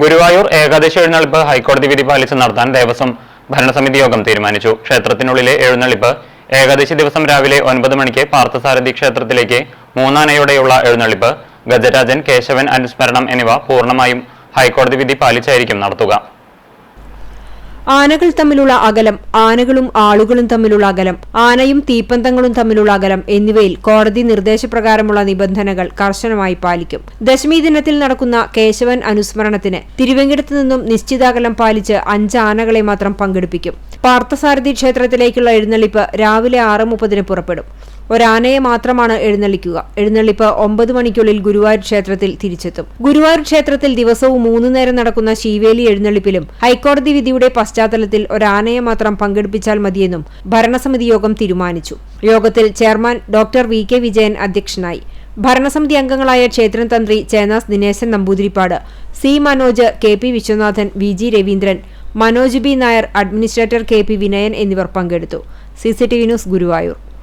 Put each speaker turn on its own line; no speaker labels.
ഗുരുവായൂർ ഏകാദശി എഴുന്നള്ളിപ്പ് ഹൈക്കോടതി വിധി പാലിച്ച് നടത്താൻ ദേവസ്വം ഭരണസമിതി യോഗം തീരുമാനിച്ചു. ക്ഷേത്രത്തിനുള്ളിലെ എഴുന്നള്ളിപ്പ് ഏകാദശി ദിവസം രാവിലെ ഒൻപത് മണിക്ക് പാർത്ഥസാരഥി ക്ഷേത്രത്തിലേക്ക് മൂന്നാനയോടെയുള്ള എഴുന്നള്ളിപ്പ് ഗജരാജൻ കേശവൻ അനുസ്മരണം എന്നിവ പൂർണമായും ഹൈക്കോടതി വിധി പാലിച്ചായിരിക്കും നടത്തുക.
ആനകൾ തമ്മിലുള്ള അകലം ആനകളും ആളുകളും തമ്മിലുള്ള അകലം ആനയും തീപ്പന്തങ്ങളും തമ്മിലുള്ള അകലം എന്നിവയിൽ കോടതി നിർദ്ദേശപ്രകാരമുള്ള നിബന്ധനകൾ കർശനമായി പാലിക്കും. ദശമി ദിനത്തിൽ നടക്കുന്ന കേശവൻ അനുസ്മരണത്തിന് തിരുവങ്കിടത്ത് നിന്നും നിശ്ചിതാകലം പാലിച്ച് അഞ്ച് ആനകളെ മാത്രം പങ്കെടുപ്പിക്കും. പാർത്ഥസാരഥി ക്ഷേത്രത്തിലേക്കുള്ള എഴുന്നള്ളിപ്പ് രാവിലെ ആറ് മുപ്പതിന് പുറപ്പെടും. ഒരാനയെ മാത്രമാണ് എഴുന്നള്ളിക്കുക. എഴുന്നള്ളിപ്പ് ഒമ്പത് മണിക്കുള്ളിൽ ഗുരുവായൂർ ക്ഷേത്രത്തിൽ തിരിച്ചെത്തും. ഗുരുവായൂർ ക്ഷേത്രത്തിൽ ദിവസവും മൂന്നു നേരം നടക്കുന്ന ശീവേലി എഴുന്നള്ളിപ്പിലും ഹൈക്കോടതി വിധിയുടെ പശ്ചാത്തലത്തിൽ ഒരാനയെ മാത്രം പങ്കെടുപ്പിച്ചാൽ മതിയെന്നും ഭരണസമിതി യോഗം തീരുമാനിച്ചു. യോഗത്തിൽ chairman doctor V. K. Vijayan അധ്യക്ഷനായി. ഭരണസമിതി അംഗങ്ങളായ ക്ഷേത്രം തന്ത്രി Chennas Dineshan Namboothiripad C. Manoj K. P. Viswanathan V. G. Raveendran Manoj B. Nair administrator K. P. Vinayan എന്നിവർ പങ്കെടുത്തു. C. C. T. V. News Guruvayur.